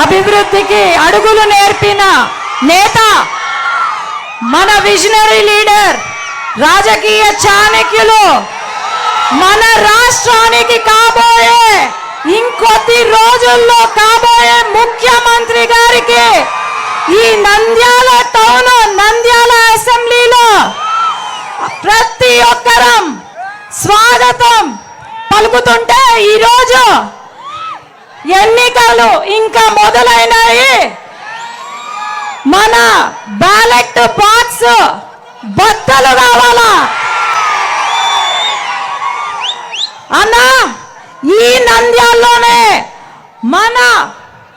అభివృద్ధికి అడుగులు నేర్పిన నేత మన విజనరీ లీడర్ రాజకీయ చాణక్యులు మన రాష్ట్రానికి కాబోయే ఇంకొద్ది రోజుల్లో కాబోయే ముఖ్యమంత్రి గారికి ఈ నంద్యాల టౌన్ నంద్యాల అసెంబ్లీలో ప్రతి ఒక్కరం స్వాగతం పలుకుతుంటే ఈరోజు ఎన్నికలు ఇంకా మొదలైనాయి. మన బ్యాలెట్ బాక్స్ బద్దలు కావాలా? అన్నా ఈ నంద్యాల్లోనే మన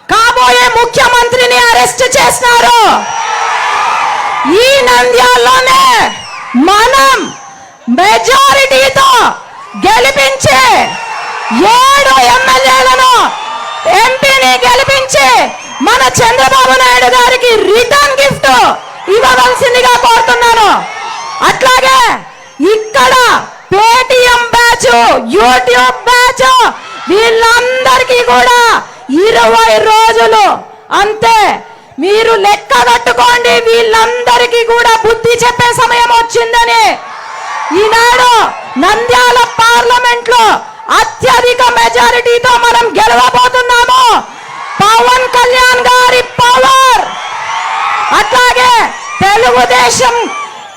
కాబోయే ముఖ్యమంత్రిని అరెస్ట్ చేసినారు. ఈ నంద్యాల్లోనే మనం మెజారిటీతో గెలిపించే ఏడు ఎమ్మెల్యేలను ఇచ్చే మన చంద్రబాబు నాయుడు గారికి రిటర్న్ గిఫ్ట్ ఇవ్వవలసిందిగా కోరుతున్నాను. అట్లాగే ఇక్కడ పేటిఎం బ్యాచ్ యూట్యూబ్ బ్యాచ్ వీళ్ళందరికీ కూడా ఇరవై రోజులు. అంతే మీరు లెక్క కట్టుకోండి వీళ్ళందరికీ కూడా బుద్ధి చెప్పే సమయం వచ్చిందని. ఈనాడు నంద్యాల పార్లమెంట్లో అత్యధిక మెజారిటీతో మనం గెలవబోతున్నాము కళ్యాణ్ గారి పవర్ అట్లాగే తెలుగుదేశం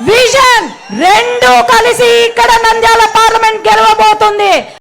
విజన్ రెండు కలిసి ఇక్కడ నంద్యాల పార్లమెంట్ గెలవబోతుంది.